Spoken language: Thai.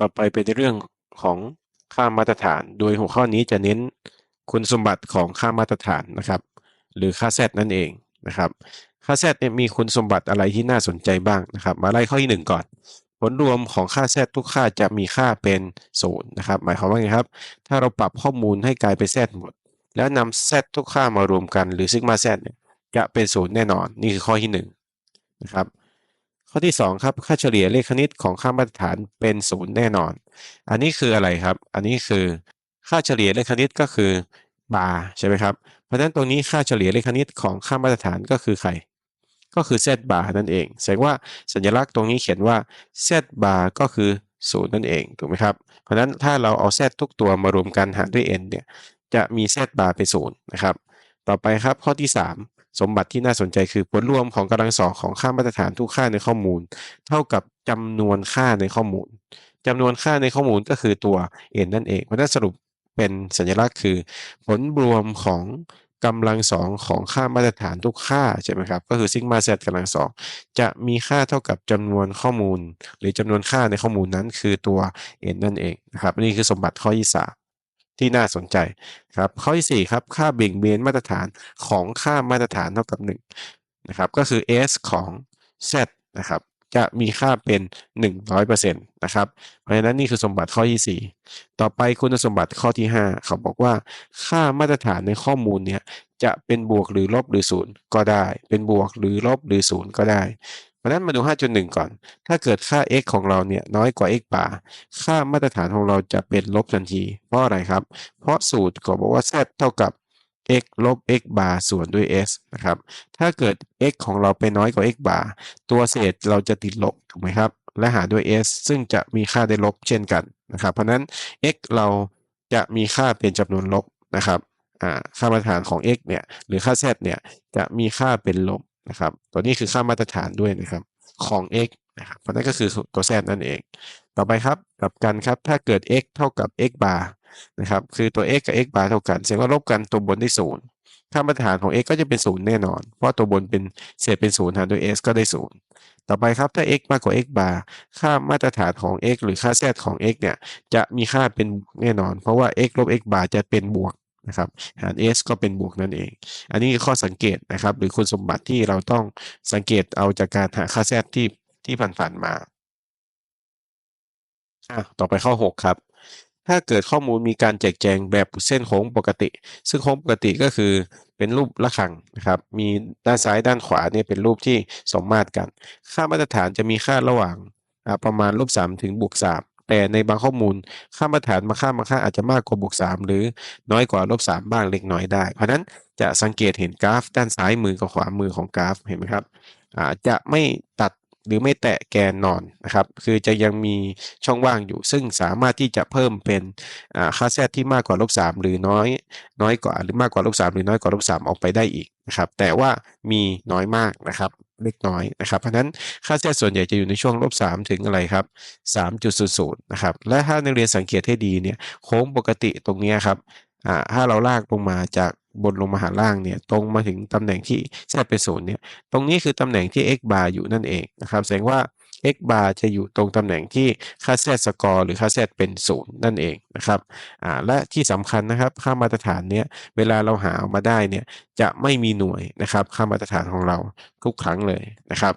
ต่อไปเป็นในเรื่องของค่ามาตรฐาน โดยหัวข้อนี้จะเน้นคุณสมบัติของค่ามาตรฐานนะครับ หรือค่า z นั่นเองนะครับค่า z เนี่ยมีคุณสมบัติอะไรที่น่าสนใจบ้างนะครับ มาไล่ข้อที่หนึ่งก่อน ผลรวมของค่า z ทุกค่าจะมีค่าเป็นศูนย์นะครับ หมายความว่าไงครับ ถ้าเราปรับข้อมูลให้กลายเป็น z หมด แล้วนำ z ทุกค่ามารวมกันหรือซิกมา z เนี่ยจะเป็นศูนย์แน่นอน นี่คือข้อที่หนึ่งนะครับ ข้อที่สองครับ ค่าเฉลี่ยเลขคณิตของค่ามาตรฐานเป็นศูนย์แน่นอน อันนี้คืออะไรครับ อันนี้คือค่าเฉลี่ยเลขคณิตก็คือบาร์ใช่ไหมครับ เพราะฉะนั้นตรงนี้ค่าเฉลี่ยเลขคณิตของค่ามาตรฐานก็คือใคร ก็คือ z bar นั่นเอง แสดงว่าสัญลักษณ์ตรงนี้เขียนว่า z bar ก็คือศูนย์นั่นเองถูกไหมครับ เพราะฉะนั้นถ้าเราเอา z ทุกตัวมารวมกันหารด้วย n เนี่ยจะมี z bar เป็นศูนย์นะครับ ต่อไปครับข้อที่ 3 สมบัติที่น่าสนใจคือผลรวมของกำลังสองของค่ามาตรฐานทุกค่าในข้อมูล เท่ากับจำนวนค่าในข้อมูลจำนวนค่าในข้อมูลก็คือตัว n นั่นเองเพราะนั้นสรุปเป็นสัญลักษณ์คือ ผลรวมของกำลังสองของค่ามาตรฐานทุกค่าใช่ไหมครับ ก็คือซิกมา z กำลังสองจะมีค่าเท่ากับจำนวนข้อมูล หรือจำนวนค่าในข้อมูลนั้นคือตัว n นั่นเองนะครับนี่คือสมบัติข้อที่3 ที่น่าสนใจครับข้อที่ 4 ครับ ค่าเบี่ยงเบนมาตรฐานของค่ามาตรฐานเท่ากับ1นะครับก็คือ s ของ z นะครับจะมีค่าเป็น 100%นะครับ เพราะฉะนั้นนี่คือสมบัติข้อที่ 4 ต่อไปคุณสมบัติข้อที่ 5 เขาบอกว่า ค่ามาตรฐานในข้อมูลเนี่ยจะเป็นบวกหรือลบหรือศูนย์ก็ได้ เป็นบวกหรือลบหรือศูนย์ก็ได้ เพราะนั้นมาดู 5.1 ก่อน ถ้าเกิดค่า x ของเราเนี่ยน้อยกว่า x บาร์ค่ามาตรฐานของเราจะเป็นลบทันที เพราะอะไรครับ เพราะสูตรก็บอกว่า z เท่ากับ x ลบ x บาร์ส่วนด้วย s นะครับ ถ้าเกิด x ของเราเป็นน้อยกว่า x บาร์ตัวเศษเราจะติดลบถูกไหมครับ และหารด้วย s ซึ่งจะมีค่าได้ลบเช่นกันนะครับ เพราะนั้น x เราจะมีค่าเป็นจำนวนลบนะครับค่ามาตรฐานของ x เนี่ยหรือค่า z เนี่ยจะมีค่าเป็นลบ นะครับ ตัวนี้คือค่ามาตรฐานด้วยนะครับของ x นะครับ เพราะนั้นก็คือตัว z นั่นเอง ต่อไปครับกลับกันครับ ถ้าเกิด x เท่ากับ x บาร์นะครับ คือตัว x กับ x บาร์เท่ากันแสดงว่าลบกันตัวบนได้ศูนย์ค่ามาตรฐานของ x ก็จะเป็นศูนย์แน่นอน เพราะตัวบนเป็นเศษเป็นศูนย์หารด้วย s ก็ได้ศูนย์ต่อไปครับ ถ้า x มากกว่า x บาร์ค่ามาตรฐานของ x หรือค่า z ของ x เนี่ย จะมีค่าเป็นแน่นอน เพราะว่า x ลบ x บาร์จะเป็นบวก นะครับหาร s ก็เป็นบวกนั่นเอง อันนี้คือข้อสังเกตนะครับ หรือคุณสมบัติที่เราต้องสังเกตเอาจากการหาค่า z ที่ที่ผ่านๆมาต่อไปข้อ 6 ครับ ถ้าเกิดข้อมูลมีการแจกแจงแบบเส้นโค้งปกติ ซึ่งโค้งปกติก็คือเป็นรูประฆังนะครับ มีด้านซ้ายด้านขวาเนี่ยเป็นรูปที่สมมาตรกัน ค่ามาตรฐานจะมีค่าระหว่างประมาณลบ3ถึงบวก3 แต่ในบางข้อมูลค่ามาตรฐานบางค่าบางค่าอาจจะมากกว่าบวก3หรือน้อยกว่าลบ3บ้างเล็กน้อยได้ เพราะนั้นจะสังเกตเห็นกราฟ ด้านซ้ายมือกับขวามือของกราฟเห็นไหมครับจะไม่ตัดหรือไม่แตะแกนนอนนะครับ คือจะยังมีช่องว่างอยู่ ซึ่งสามารถที่จะเพิ่มเป็นค่าแซที่มากกว่าลบสหรือน้อย น้อยกว่าหรือมากกว่าลบสหรือน้อยกว่าลบสออกไปได้อีกนะครับ แต่ว่ามีน้อยมากนะครับ เล็กน้อยนะครับเพราะนั้นค่าแซส่วนใหญ่จะอยู่ในช่วงลบสถึงอะไรครับ3.00นะครับและถ้านักเรียนสังเกตให้ดีเนี่ยโค้งปกติตรงนี้ครับถ้าเราลากลงมาจากบนลงมาหาล่างเนี่ยตรงมาถึงตำแหน่งที่ z เป็นศูนย์เนี่ยตรงนี้คือตำแหน่งที่ x bar อยู่นั่นเองนะครับแสดงว่า x bar จะอยู่ตรงตำแหน่งที่ค่า z สกอร์หรือค่า z เป็นศูนย์นั่นเองนะครับอ่าและที่สำคัญนะครับค่ามาตรฐานเนี้ยเวลาเราหาออกมาได้เนี่ยจะไม่มีหน่วยนะครับค่ามาตรฐานของเราทุกครั้งเลยนะครับ